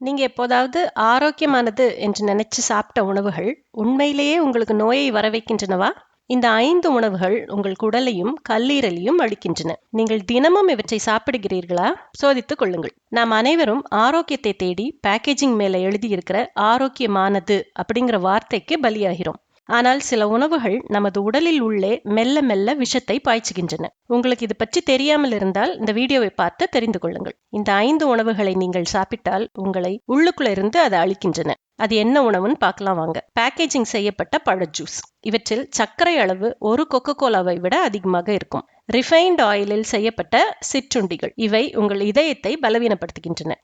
நீங்க எப்போதாவது ஆரோக்கியமானது என்று நினைச்சு சாப்பிட்ட உணவுகள் உண்மையிலேயே உங்களுக்கு நோயை வரவைக்கின்றனவா? இந்த ஐந்து உணவுகள் உங்கள் குடலையும் கல்லீரலையும் அழிக்கின்றன. நீங்கள் தினமும் இவற்றை சாப்பிடுகிறீர்களா? சோதித்துக் கொள்ளுங்கள். நாம் அனைவரும் ஆரோக்கியத்தை தேடி பேக்கேஜிங் மேல எழுதியிருக்கிற ஆரோக்கியமானது அப்படிங்கிற வார்த்தைக்கு பலியாகிறோம். ஆனால் சில உணவுகள் நமது உடலில் உள்ளே மெல்ல மெல்ல விஷத்தை பாய்ச்சுகின்றன. உங்களுக்கு இது பற்றி தெரியாமல் இருந்தால் இந்த வீடியோவை பார்த்து தெரிந்து கொள்ளுங்கள். இந்த ஐந்து உணவுகளை நீங்கள் சாப்பிட்டால் உங்களை உள்ளுக்குள்ள இருந்து அதை அழிக்கின்றன. அது என்ன உணவுன்னு பார்க்கலாம் வாங்க. பேக்கேஜிங் செய்யப்பட்ட பழ ஜூஸ் இவற்றில் சர்க்கரை அளவு ஒரு கொக்கோ கோலாவை விட அதிகமாக இருக்கும். ரிஃபைன்ட் ஆயிலில் செய்யப்பட்ட சிற்றுண்டிகள். இவை உங்கள் இதயத்தை பலவீனப்படுத்துகின்றன.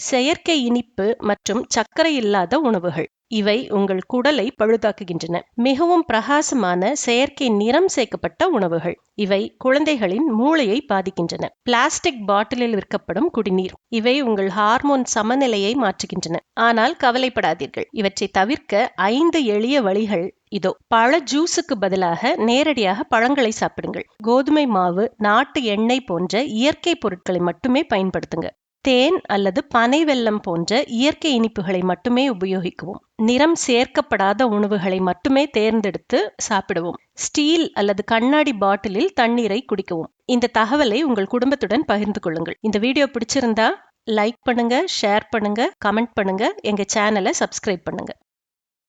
செயற்கை இனிப்பு மற்றும் சர்க்கரை இல்லாத உணவுகள். இவை உங்கள் குடலை பழுதாக்குகின்றன. மிகவும் பிரகாசமான செயற்கை நிறம் சேர்க்கப்பட்ட உணவுகள். இவை குழந்தைகளின் மூளையை பாதிக்கின்றன. பிளாஸ்டிக் பாட்டிலில் விற்கப்படும் குடிநீர். இவை உங்கள் ஹார்மோன் சமநிலையை மாற்றுகின்றன. ஆனால் கவலைப்படாதீர்கள். இவற்றை தவிர்க்க ஐந்து எளிய வழிகள் இதோ. பழ ஜூஸுக்கு பதிலாக நேரடியாக பழங்களை சாப்பிடுங்கள். கோதுமை மாவு நாட்டு எண்ணெய் போன்ற இயற்கை பொருட்களை மட்டுமே பயன்படுத்துங்க. தேன் அல்லது பனை வெல்லம் போன்ற இயற்கை இனிப்புகளை மட்டுமே உபயோகிக்கவும். நிறம் சேர்க்கப்படாத உணவுகளை மட்டுமே தேர்ந்தெடுத்து சாப்பிடுவோம். ஸ்டீல் அல்லது கண்ணாடி பாட்டிலில் தண்ணீரை குடிக்கவும். இந்த தகவலை உங்கள் குடும்பத்துடன் பகிர்ந்து கொள்ளுங்கள். இந்த வீடியோ பிடிச்சிருந்தா லைக் பண்ணுங்க ஷேர் பண்ணுங்க கமெண்ட் பண்ணுங்க எங்க சேனலை சப்ஸ்கிரைப் பண்ணுங்க.